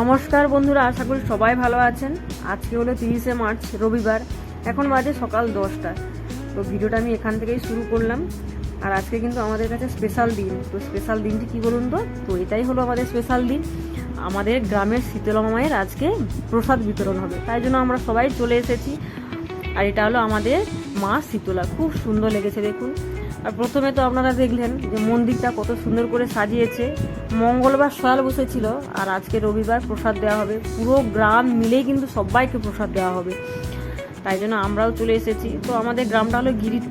নমস্কার বন্ধুরা, আশা করি সবাই ভালো আছেন। আজকে হলো তিরিশে মার্চ, রবিবার। এখন বাজে সকাল দশটা। তো ভিডিওটা আমি এখান থেকেই শুরু করলাম। আর আজকে কিন্তু আমাদের কাছে স্পেশাল দিন। তো স্পেশাল দিনটি কি বলুন তো? তো এটাই হলো আমাদের স্পেশাল দিন। আমাদের গ্রামের শীতলা মায়ের আজকে প্রসাদ বিতরণ হবে। তাই জন্য আমরা সবাই চলে এসেছি। আর এটা হলো আমাদের মা শীতলা। খুব সুন্দর লেগেছে দেখুন। আর প্রথমে তো আপনারা দেখলেন যে মন্দিরটা কত সুন্দর করে সাজিয়েছে। মঙ্গলবার সয়াল বসেছিল আর আজকে রবিবার প্রসাদ দেওয়া হবে। পুরো গ্রাম মিলেই কিন্তু সবাইকে প্রসাদ দেওয়া হবে। তাই জন্য আমরাও চলে এসেছি। তো আমাদের গ্রামটা হলো গিরির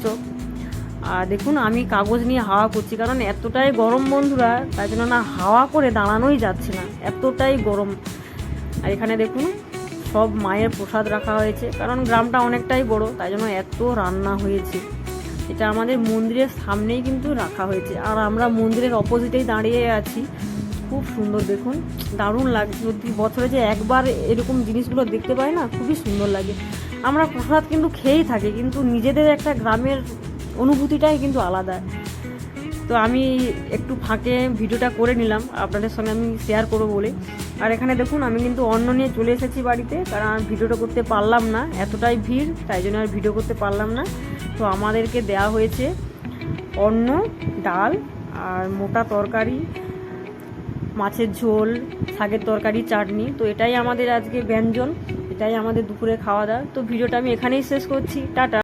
আর দেখুন, আমি কাগজ নিয়ে হাওয়া করছি। কারণ এতটাই গরম বন্ধুরা, তাই জন্য না হাওয়া করে দাঁড়ানোই যাচ্ছে না। এতটাই গরম। আর এখানে দেখুন সব মায়ের প্রসাদ রাখা হয়েছে। কারণ গ্রামটা অনেকটাই বড়, তাই জন্য এত রান্না হয়েছে। এটা আমাদের মন্দিরের সামনেই কিন্তু রাখা হয়েছে। আর আমরা মন্দিরের অপোজিটেই দাঁড়িয়ে আছি। খুব সুন্দর, দেখুন। দারুণ লাগছে। সত্যি, বছরে যে একবার এরকম জিনিসগুলো দেখতে পাই না, খুবই সুন্দর লাগে। আমরা প্রসাদ কিন্তু খেয়েই থাকি, কিন্তু নিজেদের একটা গ্রামের অনুভূতিটাই কিন্তু আলাদা। তো আমি একটু ফাঁকে ভিডিওটা করে নিলাম, আপনাদের সঙ্গে আমি শেয়ার করব বলে। আর এখানে দেখুন, আমি কিন্তু অন্ন নিয়ে চলে এসেছি বাড়িতে, কারণ আর ভিডিওটা করতে পারলাম না, এতটাই ভিড়, তাই জন্য আর ভিডিও করতে পারলাম না। তো আমাদেরকে দেয়া হয়েছে অন্ন, ডাল আর মোটা তরকারি, মাছের ঝোল, শাকের তরকারি, চাটনি। তো এটাই আমাদের আজকে ব্যঞ্জন, এটাই আমাদের দুপুরে খাওয়া দাওয়া। তো ভিডিওটা আমি এখানেই শেষ করছি। টাটা।